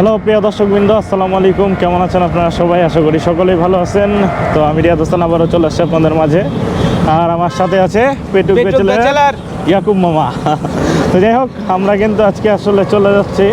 Hello প্রিয় দর্শকবৃন্দ আসসালামু আলাইকুম। কেমন আছেন আপনারা সবাই? আশা করি সকলেই ভালো আছেন। তো আমি রিয়াদ হোসেন আবারও চলে আসছি আপনাদের মাঝে। আর আমার সাথে আছে পেটুক পেটুক বেচেলের। ইয়াকুব মামা। তো যাই হোক আমরা কিন্তু আজকে আসলে চলে যাচ্ছি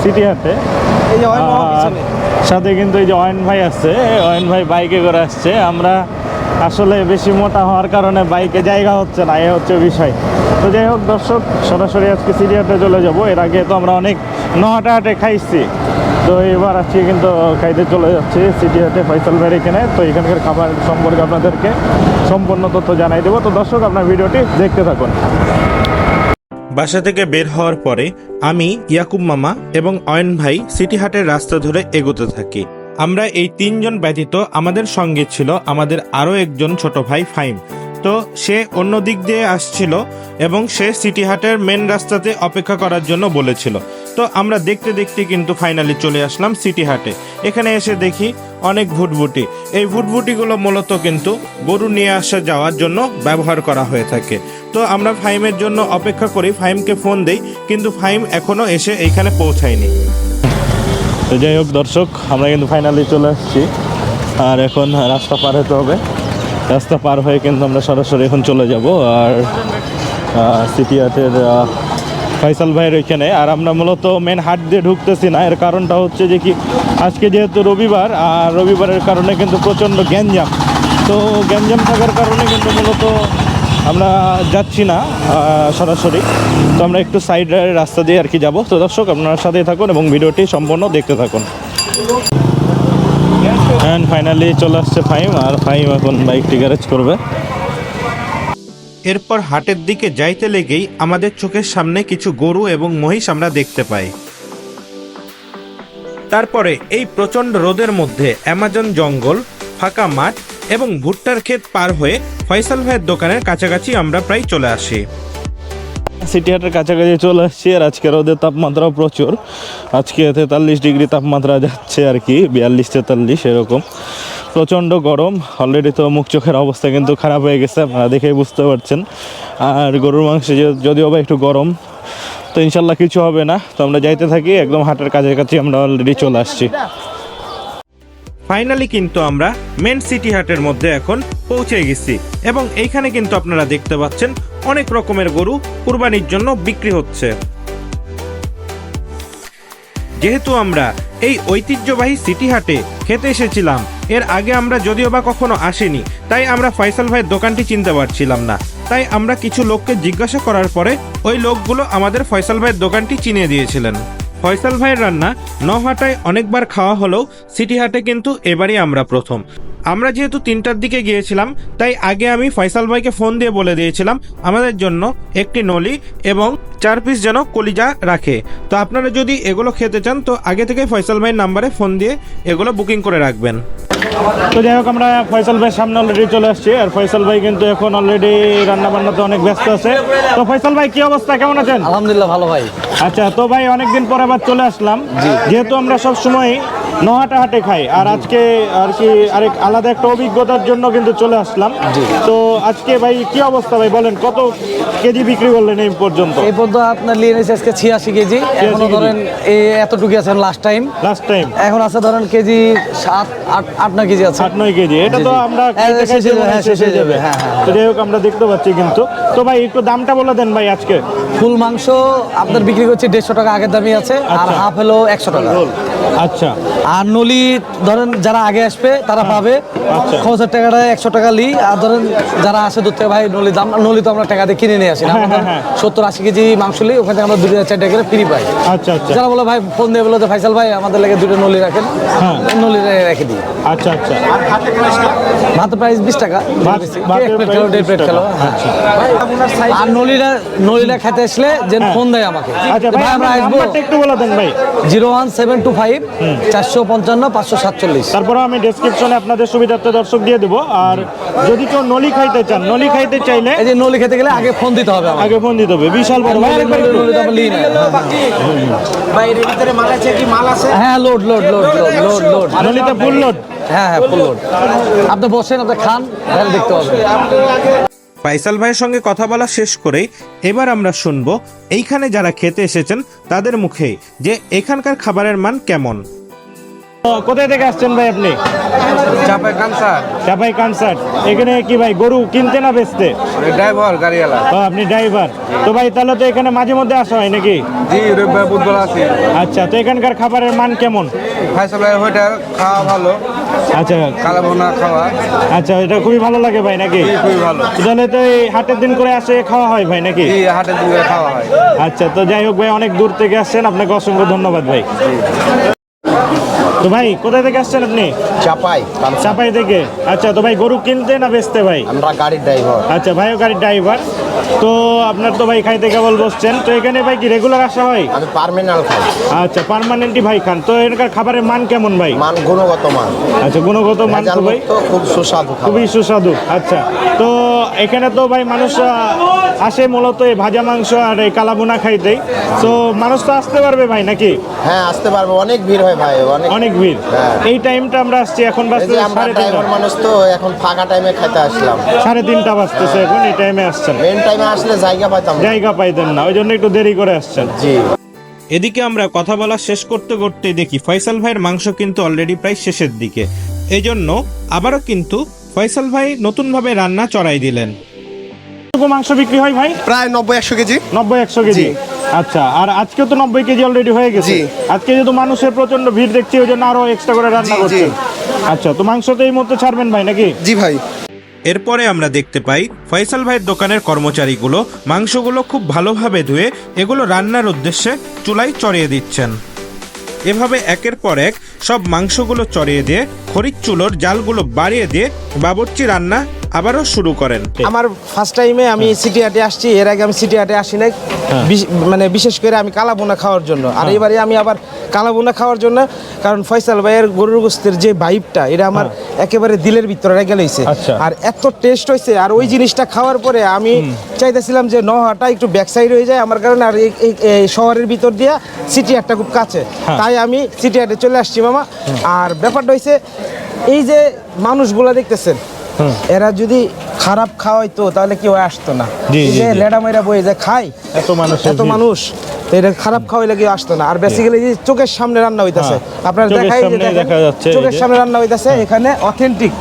সিটি হাটে। আর সাথে কিন্তু এই যে অয়ন ভাই আছে। অয়ন ভাই বাইকে করে আসছে। আমরা আসলে বেশি মোটা হওয়ার কারণে বাইকে জায়গা হচ্ছে না এ হচ্ছে বিষয়। তো যাই হোক দর্শক সরাসরি আজকে সিটি সিরিয়াতে চলে যাব। এর আগে তো আমরা অনেক নহাটা হাটে খাইছি। তো এবার আজকে কিন্তু খাইতে চলে যাচ্ছি সিটি হাটে, ফয়সাল এখানে। তো এখানকার খাবার সম্পর্কে আপনাদেরকে সম্পূর্ণ তথ্য জানাই দেবো। তো দর্শক, আপনার ভিডিওটি দেখতে থাকুন। বাসা থেকে বের হওয়ার পরে আমি, ইয়াকুব মামা এবং অয়ন ভাই সিটি হাটের রাস্তা ধরে এগোতে থাকি। আমরা এই তিনজন ব্যতীত আমাদের সঙ্গে ছিল আমাদের আরও একজন ছোট ভাই ফাইম। তো সে অন্য দিক দিয়ে আসছিল এবং সে সিটি হাটের মেন রাস্তাতে অপেক্ষা করার জন্য বলেছিল। তো আমরা দেখতে দেখতে কিন্তু ফাইনালি চলে আসলাম সিটি হাটে। এখানে এসে দেখি অনেক ভুটভুটি। এই ভুটভুটিগুলো মূলত কিন্তু গরু নিয়ে আসা যাওয়ার জন্য ব্যবহার করা হয়ে থাকে। তো আমরা ফাইমের জন্য অপেক্ষা করি, ফাইমকে ফোন দেই, কিন্তু ফাইম এখনও এসে এইখানে পৌঁছায়নি। তো যাই হোক দর্শক, আমরা কিন্তু ফাইনালি চলে আসছি। আর এখন রাস্তা পার হতে হবে। রাস্তা পার হয়ে কিন্তু আমরা সরাসরি এখন চলে যাব আর সিটি ফয়সাল ভাইয়ের ওইখানে। আর আমরা মূলত মেন হাট দিয়ে ঢুকতেছি না, এর কারণটা হচ্ছে যে কি, আজকে যেহেতু রবিবার, আর রবিবারের কারণে কিন্তু প্রচণ্ড গ্যাঞ্জাম। তো গ্যাঞ্জাম থাকার কারণে কিন্তু মূলত আমরা যাচ্ছি না সরাসরি। তো আমরা একটু সাইড রাস্তা দিয়ে আর কি যাব। তো দর্শক, আপনার সাথে থাকুন এবং ভিডিওটি সম্পূর্ণ দেখতে থাকুন। অ্যান্ড ফাইনালি চলে আসছে ফাইম আর ফাইম এখন বাইকটি গ্যারেজ করবে। এরপর হাটের দিকে যাইতে লেগেই আমাদের চোখের সামনে কিছু গরু এবং মহিষ আমরা দেখতে পাই। তারপরে এই প্রচণ্ড রোদের মধ্যে অ্যামাজন জঙ্গল, ফাঁকা মাঠ এবং ভুট্টার ক্ষেত পার হয়ে ফয়সাল ভাইয়ের দোকানের কাছাকাছি আমরা প্রায় চলে আসি। সিটি হাটের কাছাকাছি চলে আসছি আর আজকে রোদের তাপমাত্রাও প্রচুর। আজকে তেতাল্লিশ ডিগ্রি তাপমাত্রা যাচ্ছে আর কি, বিয়াল্লিশ তেতাল্লিশ এরকম। প্রচণ্ড গরম অলরেডি তো মুখ চোখের অবস্থা কিন্তু খারাপ হয়ে গেছে, আপনারা দেখেই বুঝতে পারছেন। আর গরুর মাংস যদিও বা একটু গরম, তো ইনশাল্লাহ কিছু হবে না। তো আমরা যাইতে থাকি, একদম হাটের কাছাকাছি আমরা অলরেডি চলে আসছি। ফাইনালি কিন্তু আমরা মেন সিটি হাটের মধ্যে এখন পৌঁছে গেছি। এবং এইখানে কিন্তু আপনারা দেখতে পাচ্ছেন অনেক রকমের গরু কুরবানির জন্য বিক্রি হচ্ছে। যেহেতু আমরা এই ঐতিহ্যবাহী সিটি হাটে খেতে এসেছিলাম, এর আগে আমরা যদিও বা কখনো আসিনি, তাই আমরা ফয়সাল ভাইয়ের দোকানটি চিনতে পারছিলাম না। তাই আমরা কিছু লোককে জিজ্ঞাসা করার পরে ওই লোকগুলো আমাদের ফয়সাল ভাইয়ের দোকানটি চিনিয়ে দিয়েছিলেন। ফয়সাল ভাইয়ের রান্না নহাটায় অনেকবার খাওয়া হলেও সিটি হাটে কিন্তু এবারই আমরা প্রথম। আমরা যেহেতু তিনটার দিকে গিয়েছিলাম, তাই আগে আমি ফয়সাল ভাইকে ফোন দিয়ে বলে দিয়েছিলাম, আমাদের জন্য একটি নলি এবং চার পিস যেন কলিজা রাখে। তো আপনারা যদি এগুলো খেতে চান, তো আগে থেকে ফয়সাল ভাইয়ের নাম্বারে ফোন দিয়ে এগুলো বুকিং করে রাখবেন। তো যাই হোক আমরা ফয়সাল ভাই সামনে অলরেডি চলে আসছি। আর ফয়সাল ভাই কিন্তু এখন অলরেডি রান্না বান্নাতে অনেক ব্যস্ত আছে। তো ফয়সাল ভাই কি অবস্থা? কেমন আছেন? আলহামদুলিল্লাহ ভালো ভাই। আচ্ছা তো ভাই অনেকদিন পর আবার চলে আসলাম। যেহেতু আমরা সব সময় নহাটা হাটে খাই। আর আজকে আর কি আরেক আলাদা একটা অভিজ্ঞতার জন্য কিন্তু চলে আসলাম। তো আজকে ভাই কি অবস্থা ভাই বলেন কত কেজি বিক্রি করলেন এই পর্যন্ত? এই পর্যন্ত আপনার নিয়ে নিয়েছে আজকে ছিয়াশি কেজি। এখনও ধরেন এই এতটুকু আছেন লাস্ট টাইম লাস্ট টাইম এখন আছে ধরেন কেজি সাত আট আট নয় কেজি আছে। আট নয় কেজি। এটা তো। আমরা হ্যাঁ, শেষ হয়ে যাবে, হয়ে হ্যাঁ, তো যাই হোক আমরা দেখতে পাচ্ছি কিন্তু। তো ভাই একটু দামটা বলে দেন ভাই আজকে। ফুল মাংস আপনার বিক্রি করছি দেড়শো টাকা আগের দামই আছে আর আচ্ছা। হাফ হলো একশো টাকা। আচ্ছা। আর নলি ধরেন যারা আগে আসবে তারা পাবে। আচ্ছা। খরচের টাকাটা একশো টাকা লি। আর ধরেন যারা আসে দূর থেকে ভাই নলি দাম নলি তো আমরা টাকা দিয়ে কিনে নিয়ে আসি না। হ্যাঁ, হ্যাঁ, হ্যাঁ। সত্তর আশি কেজি মাংস লি ওখান থেকে আমরা দুটো চার টাকা করে ফ্রি পাই। আচ্ছা আচ্ছা। যারা বলে ভাই ফোন দিয়ে বলে ফাইসাল ভাই আমাদের লেগে দুটো নলি রাখেন। হ্যাঁ। নলি রেখে দিই। আচ্ছা আচ্ছা। ভাত প্রাইস বিশ টাকা। এক প্লেট খেলো দেড় প্লেট খেলো। হ্যাঁ। আর নলিরা নলিরা খেতে আসলে যে ফোন দেয় আমাকে। আচ্ছা ভাই আমরা আসব একটু বলে দেন ভাই। Zero one seven two five চারশো পঞ্চান্ন পাঁচশো সাতচল্লিশ তারপরে আমি ডেসক্রিপশনে আপনাদের সুবিধার্থে দর্শক দিয়ে দেবো আর যদি কেউ নলি খাইতে চান নলি খাইতে চাইলে এই যে নলি খেতে গেলে আগে ফোন দিতে হবে আগে ফোন দিতে হবে বিশাল বড় ভাই আরেকবার একটু- মাল আছে কি মাল আছে হ্যাঁ load load load load load load নলিতে full load হ্যাঁ হ্যাঁ ফুল লোড আপনি বসেন আপনি খান তাহলে দেখতে হবে ফাইসাল ভাইয়ের সঙ্গে কথা বলা শেষ করেই এবার আমরা শুনব এইখানে যারা খেতে এসেছেন তাদের মুখে যে এখানকার খাবারের মান কেমন কোথায় থেকে আসছেন ভাই আপনি? চাপাই কানসার চাপাই কনসার্ট এখানে কি ভাই গরু কিনতে না বেচতে? ড্রাইভার গাড়িওয়ালা। ও আপনি ড্রাইভার। তো ভাই তাহলে তো এখানে মাঝে মধ্যে আসা হয় নাকি? জি রবিবার বুধবার আছে আচ্ছা তো এখানকার খাবারের মান কেমন? ফাইসাল ভাই হোটেল খাওয়া ভালো। আচ্ছা। কালা ভোনা খাওয়া। আচ্ছা এটা খুবই ভালো লাগে ভাই নাকি? খুবই ভালো। তাহলে তো এই হাটের দিন করে আসে খাওয়া হয় ভাই নাকি? জি হাটের দিন করে খাওয়া হয়। আচ্ছা তো যাই হোক ভাই অনেক দূর থেকে আসছেন আপনাকে অসংখ্য ধন্যবাদ ভাই। তো ভাই কোথায় থেকে আসছেন আপনি? চাপাই চাপাই থেকে? আচ্ছা তো ভাই গরু কিনতে না বেচতে ভাই? আমরা গাড়ির ড্রাইভার আচ্ছা ভাইও গাড়ির ড্রাইভার তো আপনার তো ভাই খাইতে কেবল বসছেন। তো এখানে ভাই কি রেগুলার আসা হয়? আমি পার্মিনাল খাই। আচ্ছা পার্মানেন্টই ভাই খান। তো এখানকার খাবারের মান কেমন ভাই? মান গুণগত মান। আচ্ছা গুণগত মান তো ভাই খুব সুস্বাদু খুবই সুস্বাদু আচ্ছা। তো এখানে তো ভাই মানুষ আসে মূলত এই ভাজা মাংস আর এই কালাবোনা খাইতেই। তো মানুষ তো আসতে পারবে ভাই নাকি? হ্যাঁ আসতে পারবে। অনেক ভিড় হয় ভাই অনেক অনেক ভিড় হ্যাঁ। এই টাইমটা আমরা আসছি এখন বাজতে সাড়ে তিনটা। মানুষ তো এখন ফাঁকা টাইমে খাইতে আসলাম। সাড়ে তিনটা বাজতেছে এখন এই টাইমে আসছেন। মেন টাইমে আসলে জায়গা পাইতাম জায়গা পাইতেন না ওই জন্য একটু দেরি করে আসছেন। জি। এদিকে আমরা কথা বলা শেষ করতে করতে দেখি ফয়সাল ভাইয়ের মাংস কিন্তু অলরেডি প্রায় শেষের দিকে। এই জন্য আবারও কিন্তু ফয়সাল ভাই নতুনভাবে রান্না চড়াই দিলেন। মাংস বিক্রি হয় ভাই? প্রায় নব্বই একশো কেজি। নব্বই একশো কেজি? আচ্ছা আর আজকে তো নব্বই কেজি অলরেডি হয়ে গেছে। আজকে যেহেতু মানুষের প্রচণ্ড ভিড় দেখছি ওই জন্য আরও এক্সট্রা করে রান্না। করছেন। আচ্ছা তো মাংস তো এই মুহূর্তে ছাড়বেন ভাই নাকি? জি ভাই। এরপরে আমরা দেখতে পাই ফয়সাল ভাইয়ের দোকানের কর্মচারীগুলো মাংসগুলো খুব ভালোভাবে ধুয়ে এগুলো রান্নার উদ্দেশ্যে চুলায় চড়িয়ে দিচ্ছেন। এভাবে একের পর এক সব মাংসগুলো চড়িয়ে দিয়ে খরিদ চুলোর জালগুলো বাড়িয়ে দিয়ে বাবুর্চি রান্না আবারও শুরু করেন। আমার ফার্স্ট টাইমে আমি সিটি হাটে আসছি এর আগে আমি সিটি হাটে আসি নাই বিশ- মানে বিশেষ করে আমি কালা বোনা খাওয়ার জন্য। আর এবারে আমি আবার কালা বোনা খাওয়ার জন্য কারণ ফয়সাল ভাইয়ের গরুর গোস্তের যে ভাইবটা এটা আমার একেবারে দিলের ভিতরে রেগে লইছে। আচ্ছা। আর এত টেস্ট হয়েছে আর ওই জিনিসটা খাওয়ার পরে আমি চাইতেছিলাম যে নহাটা একটু ব্যাক সাইড হয়ে যায় আমার কারণে আর এই- এই- এই শহরের ভিতর দিয়া সিটি হাটটা খুব কাছে। তাই আমি সিটি হাটে চলে আসছি মামা। আর ব্যাপারটা হয়েছে এই যে মানুষগুলা দেখতেছেন এরা যদি খারাপ খাওয়াইতো তাহলে কেউ আসতো না। যে লেডা মাইরা বয়ে যে খায় এত মানুষ এত মানুষ এটা খারাপ খাওয়াইলে কেউ আসতো না। আর বেসিক্যালি যে চোখের সামনে রান্না হইতাছে হ্যাঁ, আপনার দেখাই চোখের সামনে রান্না হইতাছে এখানে অথেন্টিক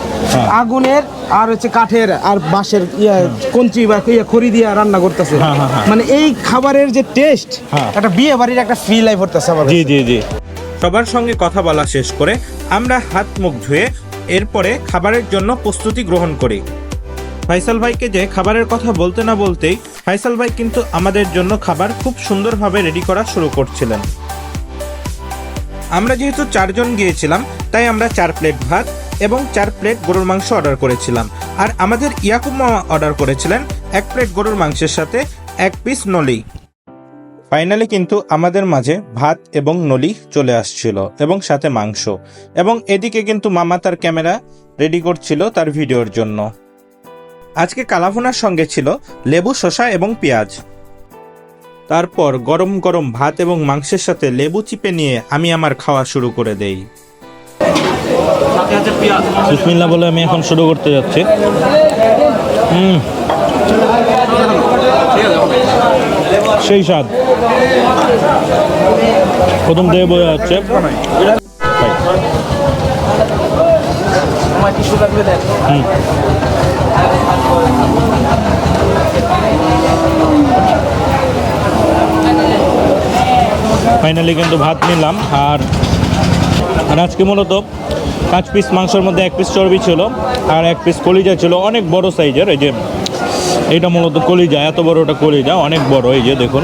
আগুনের আর হচ্ছে কাঠের আর বাঁশের ইয়া কঞ্চি বা ইয়া খড়ি দিয়ে রান্না করতেছে। হ্যাঁ, হ্যাঁ, হ্যাঁ। মানে এই খাবারের যে টেস্ট হ্যাঁ। একটা বিয়ে বাড়ির একটা ফিল আই পড়তেছে আমার জি জি জি। সবার সঙ্গে কথা বলা শেষ করে আমরা হাত মুখ ধুয়ে এরপরে খাবারের জন্য প্রস্তুতি গ্রহণ করি। ফাইসাল ভাইকে যে খাবারের কথা বলতে না বলতেই ফাইসাল ভাই কিন্তু আমাদের জন্য খাবার খুব সুন্দরভাবে রেডি করা শুরু করছিলেন। আমরা যেহেতু চারজন গিয়েছিলাম, তাই আমরা চার প্লেট ভাত এবং চার প্লেট গরুর মাংস অর্ডার করেছিলাম। আর আমাদের ইয়াকুব মামা অর্ডার করেছিলেন এক প্লেট গরুর মাংসের সাথে এক পিস নলি। ফাইনালি কিন্তু আমাদের মাঝে ভাত এবং নলি চলে আসছিল এবং সাথে মাংস। এবং এদিকে কিন্তু মামা তার ক্যামেরা রেডি করছিল তার ভিডিওর জন্য। আজকে কালাভুনার সঙ্গে ছিল লেবু, শসা এবং পেঁয়াজ। তারপর গরম গরম ভাত এবং মাংসের সাথে লেবু চিপে নিয়ে আমি আমার খাওয়া শুরু করে দেই। বিসমিল্লাহ বলে আমি এখন শুরু করতে যাচ্ছি। হুম। সেই স্বাদ। প্রথম থেকে বোঝা যাচ্ছে। ফাইনালি কিন্তু ভাত নিলাম, আর আর আজকে মূলত পাঁচ পিস মাংসের মধ্যে এক পিস চর্বি ছিল, আর এক পিস কলিজা ছিল, অনেক বড় সাইজের এই যে এটা মূলত কলিজা এত বড় ওটা কলিজা অনেক বড় এই যে দেখুন।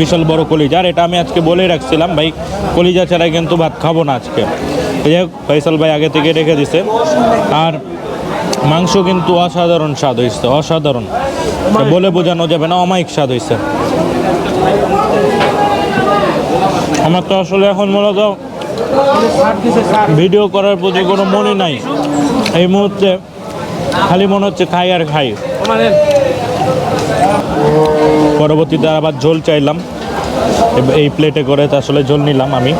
বিশাল বড় কলিজা আর এটা আমি আজকে বলেই রাখছিলাম ভাই কলিজা ছাড়া কিন্তু ভাত খাব না আজকে। এই যে ফয়সাল ভাই আগে থেকে রেখে দিছে। আর মাংস কিন্তু অসাধারণ স্বাদ হয়েছে অসাধারণ। বলে বোঝানো যাবে না অমায়িক স্বাদ হয়েছে আমার তো আসলে এখন মূলত ভিডিও করার প্রতি কোনো মনে নাই। এই মুহূর্তে খালি মনে হচ্ছে খাই আর খাই। পরবর্তীতে আবার ঝোল চাইলাম। এই প্লেটে করে আসলে ঝোল নিলাম আমি।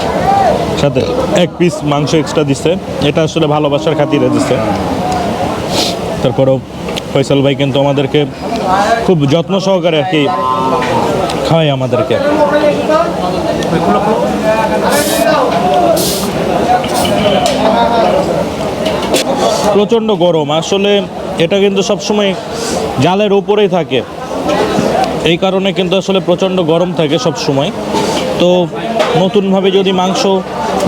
সাথে এক পিস মাংস এক্সট্রা দিছে। এটা আসলে ভালোবাসার খাতিরে দিছে। তারপরেও ফয়সাল ভাই কিন্তু আমাদেরকে খুব যত্ন সহকারে আর কি খাওয়াই আমাদেরকে। প্রচণ্ড গরম। আসলে এটা কিন্তু সবসময় জালের উপরেই থাকে। এই কারণে কিন্তু আসলে প্রচণ্ড গরম থাকে সব সময় তো নতুনভাবে যদি মাংস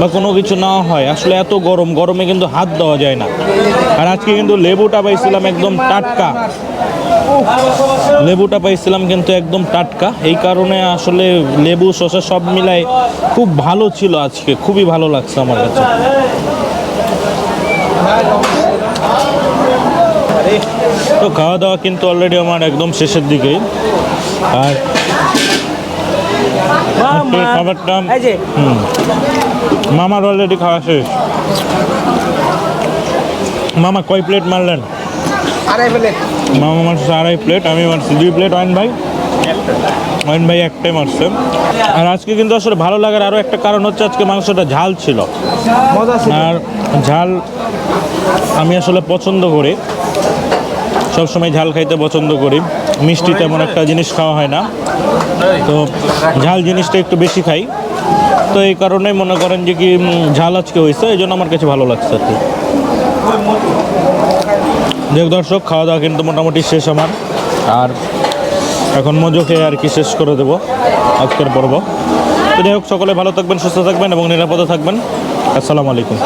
বা কোনো কিছু না হয়, আসলে এত গরম, গরমে কিন্তু হাত দেওয়া যায় না। আর আজকে কিন্তু লেবুটা পাইছিলাম একদম টাটকা। লেবুটা পাইছিলাম কিন্তু একদম টাটকা। এই কারণে আসলে লেবু, শসা সব মিলাই খুব ভালো ছিল আজকে। খুবই ভালো লাগছে আমার কাছে। তো খাওয়া দাওয়া কিন্তু অলরেডি আমার একদম শেষের দিকেই। আর খাবারটা মামার অলরেডি খাওয়া শেষ। মামা কয় প্লেট মারলেন? আড়াই মামা মারছে আড়াই প্লেট আমি মারছি দুই প্লেট ওয়াইন ভাই। ওয়াইন ভাই একটাই মারছে। আর আজকে কিন্তু আসলে ভালো লাগার আরও একটা কারণ হচ্ছে আজকে মাংসটা ঝাল ছিল। আর ঝাল আমি আসলে পছন্দ করি। সবসময় ঝাল খাইতে পছন্দ করি। মিষ্টি তেমন একটা জিনিস খাওয়া হয় না। তো ঝাল জিনিসটা একটু বেশি খাই। তো এই কারণে মনে করেন যে কি ঝাল আজকে হয়েছে এই জন্য আমার কাছে ভালো লাগছে আর কি। দেখ দর্শক খাওয়া দাওয়া কিন্তু মোটামুটি শেষ আমার। আর এখন মজো খেয়ে আর কি শেষ করে দেবো আজকের পর্ব। তো যাই হোক সকলে ভালো থাকবেন সুস্থ থাকবেন এবং নিরাপদে থাকবেন। আসসালামু আলাইকুম।